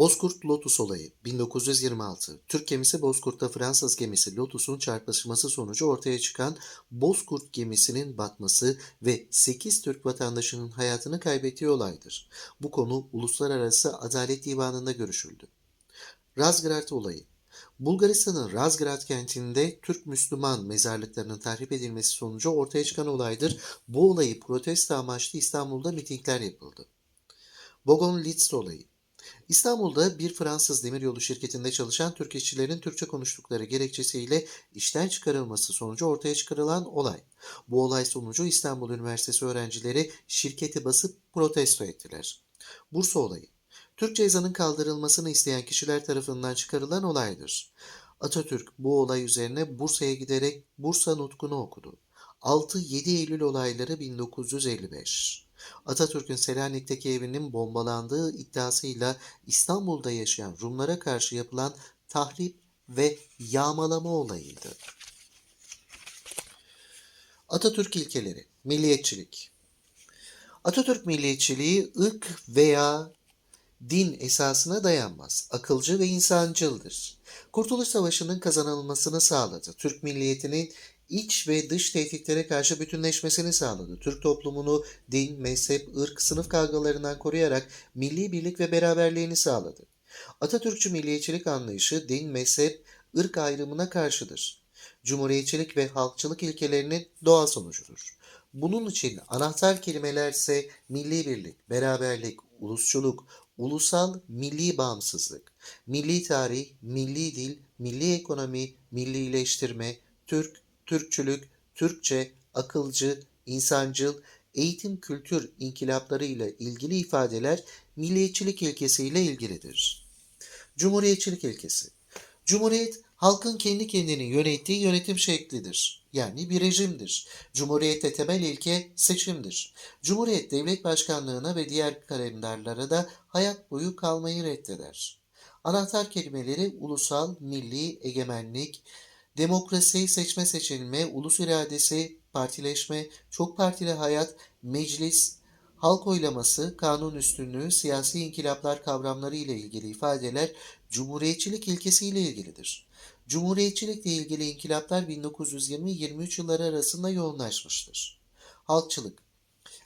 Bozkurt Lotus olayı 1926 Türk gemisi Bozkurt'ta Fransız gemisi Lotus'un çarpışması sonucu ortaya çıkan Bozkurt gemisinin batması ve 8 Türk vatandaşının hayatını kaybettiği olaydır. Bu konu Uluslararası Adalet Divanı'nda görüşüldü. Razgrad olayı Bulgaristan'ın Razgrad kentinde Türk Müslüman mezarlıklarının tahrip edilmesi sonucu ortaya çıkan olaydır. Bu olayı protesto amaçlı İstanbul'da mitingler yapıldı. Vogon Litz olayı İstanbul'da bir Fransız demiryolu şirketinde çalışan Türk işçilerin Türkçe konuştukları gerekçesiyle işten çıkarılması sonucu ortaya çıkarılan olay. Bu olay sonucu İstanbul Üniversitesi öğrencileri şirketi basıp protesto ettiler. Bursa olayı Türkçe ezanın kaldırılmasını isteyen kişiler tarafından çıkarılan olaydır. Atatürk bu olay üzerine Bursa'ya giderek Bursa nutkunu okudu. 6-7 Eylül olayları 1955 Atatürk'ün Selanik'teki evinin bombalandığı iddiasıyla İstanbul'da yaşayan Rumlara karşı yapılan tahrip ve yağmalama olayıydı. Atatürk ilkeleri, milliyetçilik. Atatürk milliyetçiliği ırk veya din esasına dayanmaz. Akılcı ve insancıldır. Kurtuluş Savaşı'nın kazanılmasını sağladı. Türk milliyetinin iç ve dış tehditlere karşı bütünleşmesini sağladı. Türk toplumunu din, mezhep, ırk, sınıf kavgalarından koruyarak milli birlik ve beraberliğini sağladı. Atatürkçü milliyetçilik anlayışı din, mezhep, ırk ayrımına karşıdır. Cumhuriyetçilik ve halkçılık ilkelerinin doğal sonucudur. Bunun için anahtar kelimeler ise milli birlik, beraberlik, ulusçuluk, ulusal milli bağımsızlık, milli tarih, milli dil, milli ekonomi, millileştirme, Türk, Türkçülük, Türkçe, akılcı, insancıl, eğitim kültür inkılapları ile ilgili ifadeler milliyetçilik ilkesiyle ilgilidir. Cumhuriyetçilik ilkesi Cumhuriyet, halkın kendi kendini yönettiği yönetim şeklidir. Yani bir rejimdir. Cumhuriyette temel ilke seçimdir. Cumhuriyet devlet başkanlığına ve diğer kalemdarlara da hayat boyu kalmayı reddeder. Anahtar kelimeleri ulusal, milli, egemenlik, demokrasi, seçme seçilme, ulus iradesi, partileşme, çok partili hayat, meclis, halk oylaması, kanun üstünlüğü, siyasi inkılaplar kavramları ile ilgili ifadeler Cumhuriyetçilik ilkesiyle ilgilidir. Cumhuriyetçilikle ilgili inkılaplar 1920-23 yılları arasında yoğunlaşmıştır. Halkçılık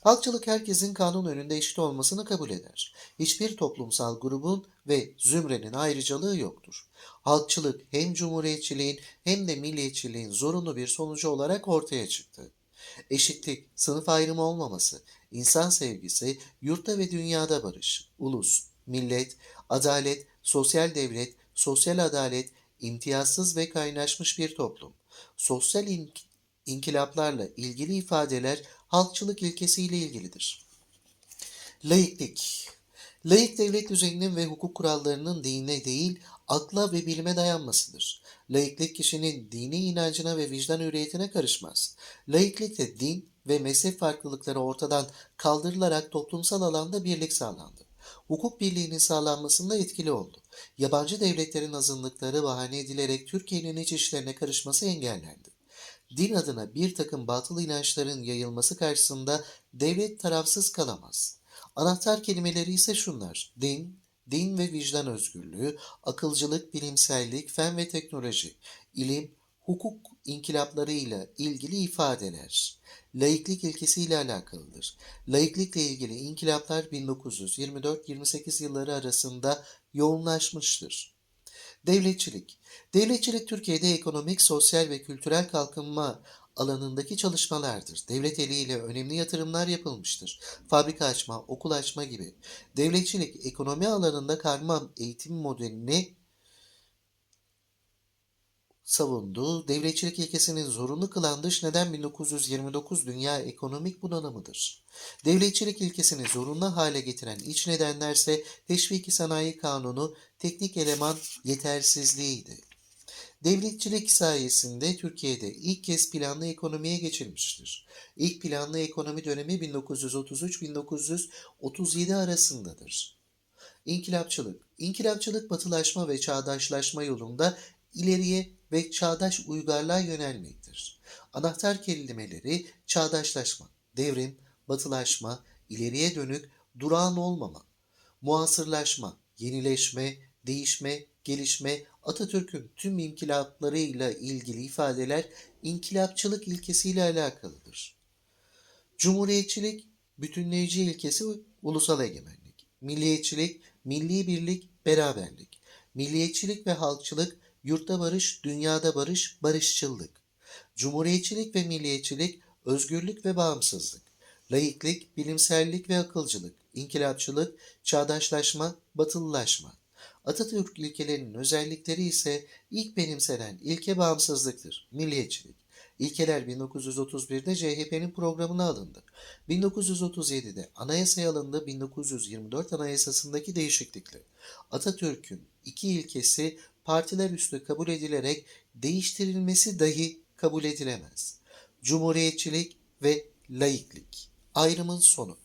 Halkçılık herkesin kanun önünde eşit olmasını kabul eder. Hiçbir toplumsal grubun ve zümrenin ayrıcalığı yoktur. Halkçılık hem cumhuriyetçiliğin hem de milliyetçiliğin zorunlu bir sonucu olarak ortaya çıktı. Eşitlik, sınıf ayrımı olmaması, insan sevgisi, yurtta ve dünyada barış, ulus, millet, adalet, sosyal devlet, sosyal adalet, imtiyazsız ve kaynaşmış bir toplum. Sosyal ink inkılaplarla ilgili ifadeler halkçılık ilkesiyle ilgilidir. Laiklik Laik devlet düzeninin ve hukuk kurallarının dine değil, akla ve bilime dayanmasıdır. Laiklik kişinin dini inancına ve vicdan hürriyetine karışmaz. Laiklikte din ve mezhep farklılıkları ortadan kaldırılarak toplumsal alanda birlik sağlandı. Hukuk birliğinin sağlanmasında etkili oldu. Yabancı devletlerin azınlıkları bahane edilerek Türkiye'nin iç işlerine karışması engellendi. Din adına bir takım batıl inançların yayılması karşısında devlet tarafsız kalamaz. Anahtar kelimeleri ise şunlar. Din, din ve vicdan özgürlüğü, akılcılık, bilimsellik, fen ve teknoloji, ilim, hukuk inkılaplarıyla ilgili ifadeler. Laiklik ilkesiyle alakalıdır. Laiklikle ilgili inkılaplar 1924-28 yılları arasında yoğunlaşmıştır. Devletçilik Devletçilik Türkiye'de ekonomik, sosyal ve kültürel kalkınma alanındaki çalışmalardır. Devlet eliyle önemli yatırımlar yapılmıştır. Fabrika açma, okul açma gibi. Devletçilik ekonomi alanında karma eğitim modelini savundu. Devletçilik ilkesinin zorunlu kılan dış neden 1929 dünya ekonomik bunalımıdır. Devletçilik ilkesini zorunlu hale getiren iç nedenlerse teşviki sanayi kanunu, teknik eleman yetersizliğiydi. Devletçilik sayesinde Türkiye'de ilk kez planlı ekonomiye geçilmiştir. İlk planlı ekonomi dönemi 1933-1937 arasındadır. İnkılapçılık İnkılapçılık batılaşma ve çağdaşlaşma yolunda ileriye ve çağdaş uygarlığa yönelmektir. Anahtar kelimeleri çağdaşlaşma, devrim, batılaşma, ileriye dönük, durağan olmama, muasırlaşma, yenileşme, değişme, gelişme, Atatürk'ün tüm inkılaplarıyla ilgili ifadeler inkılapçılık ilkesiyle alakalıdır. Cumhuriyetçilik, bütünleyici ilkesi ulusal egemenlik. Milliyetçilik, milli birlik, beraberlik. Milliyetçilik ve halkçılık, yurtta barış, dünyada barış, barışçıllık. Cumhuriyetçilik ve milliyetçilik, özgürlük ve bağımsızlık. Laiklik, bilimsellik ve akılcılık. İnkılapçılık, çağdaşlaşma, batılılaşma. Atatürk ilkelerinin özellikleri ise ilk benimsenen ilke bağımsızlıktır, milliyetçilik. İlkeler 1931'de CHP'nin programına alındı. 1937'de anayasaya alındı, 1924 anayasasındaki değişiklikle. Atatürk'ün iki ilkesi partiler üstü kabul edilerek değiştirilmesi dahi kabul edilemez. Cumhuriyetçilik ve laiklik. Ayrımın sonu.